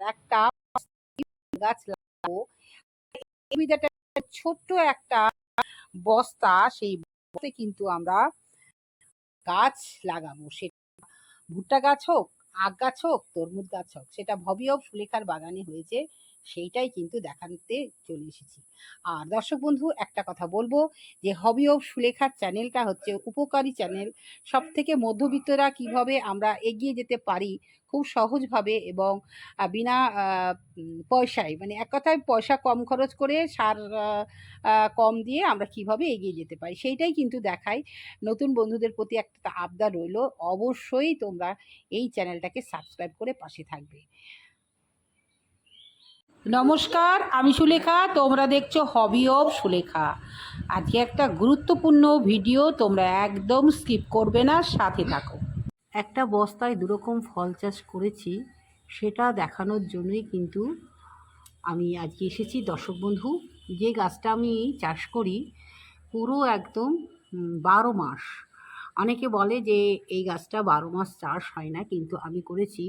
একটা গাছ লাগাবো। ছোট্ট একটা বস্তা, সেই বস্তায় কিন্তু আমরা গাছ লাগাবো। সেটা ভুট্টা গাছ হোক, আখ গাছ হোক, তরমুজ গাছ হোক, সেটা ভবি হোক সুলেখার বাগানে হয়েছে। সেইটাই কিন্তু দেখাতে চলে এসেছি। আর দর্শক বন্ধু, একটা কথা বলব যে হবি অফ সুলেখার চ্যানেলটা হচ্ছে উপকারী চ্যানেল। সব থেকে মধ্যবিত্তরা কীভাবে আমরা এগিয়ে যেতে পারি খুব সহজভাবে এবং বিনা পয়সায় মানে এক কথায় পয়সা কম খরচ করে সার কম দিয়ে আমরা কীভাবে এগিয়ে যেতে পারি সেইটাই কিন্তু দেখাই নতুন বন্ধুদের প্রতি একটা আবদার রইল। অবশ্যই তোমরা এই চ্যানেলটাকে সাবস্ক্রাইব করে পাশে থাকবে। নমস্কার, আমি সুলেখা। তোমরা দেখছ হবি অফ সুলেখা। আজকে একটা গুরুত্বপূর্ণ ভিডিও, তোমরা একদম স্কিপ করবে না, সাথে থাকো। একটা বস্তায় দুরকম ফল চাষ করেছি, সেটা দেখানোর জন্যই কিন্তু আমি আজকে এসেছি। দর্শক বন্ধু, যে গাছটা আমি চাষ করি, পুরো একদম বারো মাস। অনেকে বলে যে, এই গাছটা বারো মাস চাষ হয় না, কিন্তু আমি করেছি।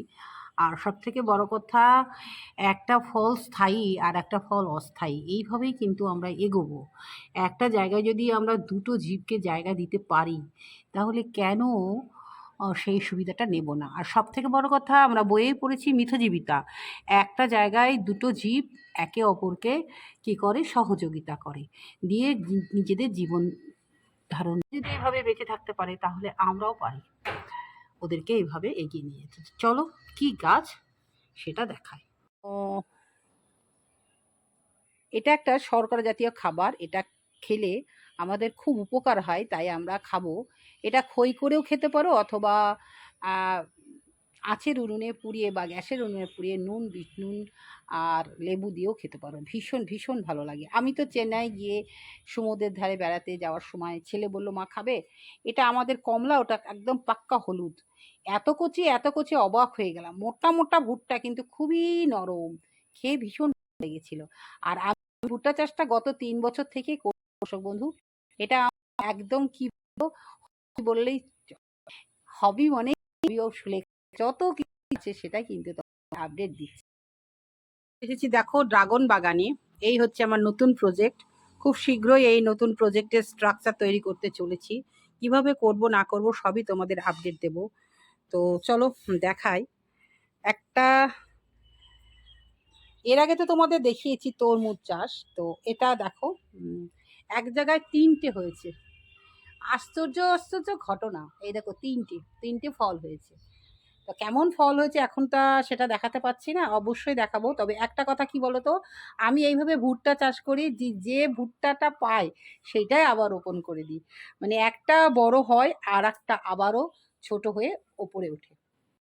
আর সব থেকে বড় কথা, একটা ফল স্থায়ী আর একটা ফল অস্থায়ী, এইভাবেই কিন্তু আমরা এগোবো। একটা জায়গায় যদি আমরা দুটো জীবকে জায়গা দিতে পারি, তাহলে কেন সেই সুবিধাটা নেব না? আর সব থেকে বড় কথা, আমরা বইয়েই পড়েছি মিথজীবিতা। একটা জায়গায় দুটো জীব একে অপরকে কী করে? সহযোগিতা করে। দিয়ে নিজেদের জীবন ধারণ, যদি এইভাবে বেঁচে থাকতে পারে, তাহলে আমরাও পারি। ওদেরকে এইভাবে এগিয়ে নিয়ে যেতে। চলো কি গাছ সেটা দেখায় এটা একটা শর্করা জাতীয় খাবার, এটা খেলে আমাদের খুব উপকার হয়, তাই আমরা খাব। এটা খই করেও খেতে পারো অথবা আঁচের উনুনে পুড়িয়ে বা গ্যাসের উনুনে পুড়িয়ে নুন নুন আর লেবু দিয়েও খেতে পারো। ভীষণ ভীষণ ভালো লাগে। আমি তো চেন্নাই গিয়ে সমুদ্রের ধারে বেড়াতে যাওয়ার সময় ছেলে বলল, মা, খাবে? এটা আমাদের কমলা, ওটা একদম পাক্কা হলুদ। এত কচি এত কচি অবাক হয়ে গেলাম। মোটা মোটা ভুট্টা কিন্তু খুবই নরম। খেয়ে ভীষণ লেগেছিল। আর আমি ভুট্টা চাষটা গত তিন বছর থেকে কৃষক বন্ধু। এটা একদম কি বললেই হবি মানে of সুলেখা। যত কিছু সেটা কিন্তু আপডেট দিচ্ছে। এসেছি দেখো ড্রাগন বাগানে। এই হচ্ছে আমার নতুন প্রজেক্ট খুব শীঘ্রই এই নতুন প্রজেক্টের স্ট্রাকচার তৈরি করতে চলেছি। কীভাবে করব, না করব, সবই তোমাদের আপডেট দেব। তো চলো দেখাই। একটা এর আগে তো তোমাদের দেখিয়েছি তরমুজ চাষ। তো এটা দেখো এক জায়গায় তিনটে হয়েছে। আশ্চর্য আশ্চর্য ঘটনা। এই দেখো তিনটে তিনটে ফল হয়েছে। তো কেমন ফল হয়েছে এখন তা সেটা দেখাতে পাচ্ছি না, অবশ্যই দেখাবো। তবে একটা কথা কি বলো তো আমি এইভাবে ভুট্টা চাষ করি যে যে ভুট্টাটা পাই সেইটাই আবার রোপণ করে দিই। মানে একটা বড় হয় আর একটা আবারও ছোট হয়ে ওপরে ওঠে।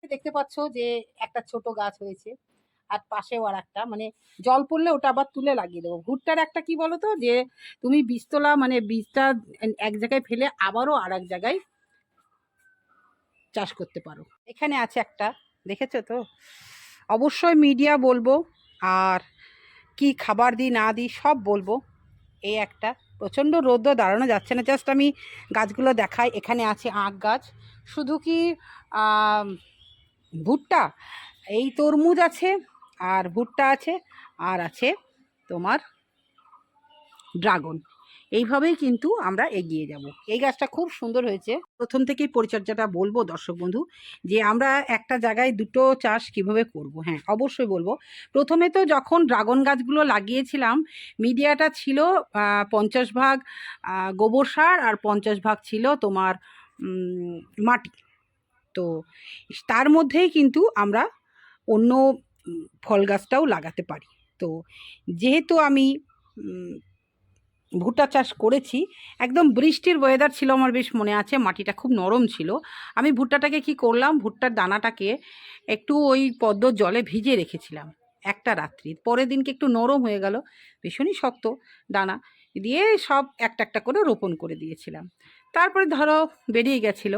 দেখতে পাচ্ছ যে একটা ছোট গাছ হয়েছে আর পাশেও আর একটা মানে জল পড়লে ওটা আবার তুলে লাগিয়ে দেবো। ভুট্টার একটা কি বলো তো যে, তুমি বীজতলা মানে বীজটা এক জায়গায় ফেলে আবারও আর এক জায়গায় চাষ করতে পারো। এখানে আছে একটা, দেখেছ তো? অবশ্যই মিডিয়া বলব, আর কি খাবার দিই, না দিই, সব বলব। এই একটা, প্রচণ্ড রোদ্র দাঁড়ানো যাচ্ছে না জাস্ট আমি গাছগুলো দেখাই, এখানে আছে আখ গাছ। শুধু কি ভুট্টা? এই তরমুজ আছে, আর ভুট্টা আছে, আর আছে তোমার ড্রাগন। এইভাবেই কিন্তু আমরা এগিয়ে যাব। এই গাছটা খুব সুন্দর হয়েছে। প্রথম থেকেই পরিচর্যাটা বলব দর্শক বন্ধু, যে আমরা একটা জায়গায় দুটো চাষ কীভাবে করব। হ্যাঁ অবশ্যই বলব। প্রথমে তো যখন ড্রাগন গাছগুলো লাগিয়েছিলাম, মিডিয়াটা ছিল পঞ্চাশ ভাগ গোবর সার আর পঞ্চাশ ভাগ ছিল তোমার মাটি। তো তার মধ্যেই কিন্তু আমরা অন্য ফল গাছটাও লাগাতে পারি। তো যেহেতু আমি ভুট্টা চাষ করেছি। একদম বৃষ্টির ওয়েদার ছিল আমার বেশ মনে আছে, মাটিটা খুব নরম ছিল। আমি ভুট্টাটাকে কি করলাম, ভুট্টার দানাটাকে একটু ওই পদ্ম জলে ভিজিয়ে রেখেছিলাম একটা রাত্রি পরের দিনকে একটু নরম হয়ে গেল, ভীষণই শক্ত দানা দিয়ে সব একটা একটা করে রোপণ করে দিয়েছিলাম। তারপরে ধরো বেরিয়ে গেছিল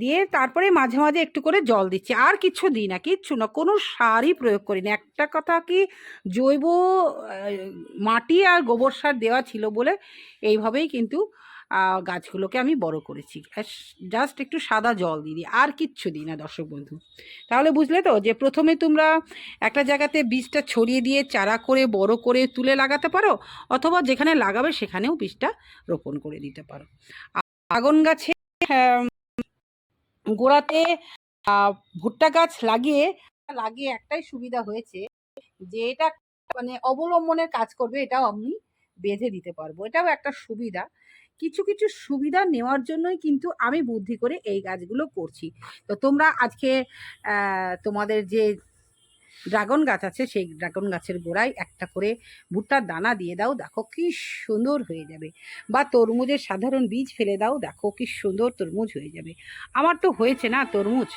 দিয়ে তারপরে মাঝে মাঝে একটু করে জল দিচ্ছি। আর কিছু দিই না কিচ্ছু না কোনো সারই প্রয়োগ করি না। একটা কথা কি জৈব মাটি আর গোবর সার দেওয়া ছিল বলে এইভাবেই কিন্তু গাছগুলোকে আমি বড় করেছি। জাস্ট একটু সাদা জল দিয়ে দিই আর কিচ্ছু দিই না দর্শক বন্ধু। তাহলে বুঝলে তো যে প্রথমে তোমরা একটা জায়গাতে বীজটা ছড়িয়ে দিয়ে চারা করে বড় করে তুলে লাগাতে পারো অথবা যেখানে লাগাবে সেখানেও বীজটা রোপণ করে দিতে পারো। আগুন গাছে আহ, গোড়াতে ভুট্টা গাছ লাগিয়ে লাগিয়ে একটাই সুবিধা হয়েছে যে এটা মানে অবলম্বনের কাজ করবে, এটাও আমি বেঁধে দিতে পারব। এটাও একটা সুবিধা। কিছু কিছু সুবিধা নেওয়ার জন্যই কিন্তু আমি বুদ্ধি করে এই গাছগুলো করছি। তো তোমরা আজকে তোমাদের যে ড্রাগন গাছ আছে, সেই ড্রাগন গাছের গোড়ায় একটা করে ভুট্টার দানা দিয়ে দাও, দেখো কি সুন্দর হয়ে যাবে। বা তরমুজের সাধারণ বীজ ফেলে দাও, দেখো কি সুন্দর তরমুজ হয়ে যাবে। আমার তো হয়েছে না তরমুজ,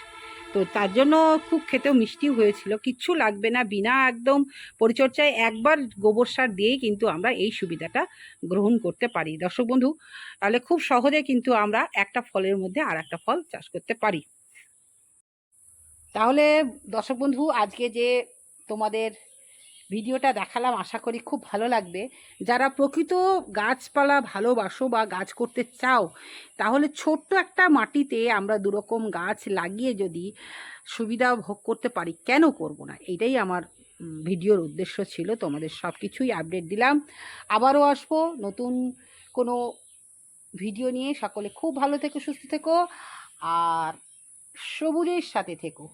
তো তার জন্য খুব খেতেও মিষ্টি হয়েছিল, কিচ্ছু লাগবে না, বিনা একদম পরিচর্যায় একবার গোবর সার দিয়েই কিন্তু আমরা এই সুবিধাটা গ্রহণ করতে পারি। দর্শক বন্ধু, তাহলে খুব সহজে কিন্তু আমরা একটা ফলের মধ্যে আর একটা ফল চাষ করতে পারি। তাহলে, দর্শক বন্ধু, আজকে যে তোমাদের ভিডিওটা দেখালাম, আশা করি খুব ভালো লাগবে। যারা প্রকৃত গাছপালা ভালোবাসো বা গাছ করতে চাও, তাহলে ছোট্ট একটা মাটিতে আমরা দুরকম গাছ লাগিয়ে যদি সুবিধা ভোগ করতে পারি, কেন করব না? এটাই আমার ভিডিওর উদ্দেশ্য ছিল। তোমাদের সব কিছুই আপডেট দিলাম। আবারও আসব নতুন কোনো ভিডিও নিয়ে। সকলে খুব ভালো থেকো, সুস্থ থেকো, আর সবুজের সাথে থেকো।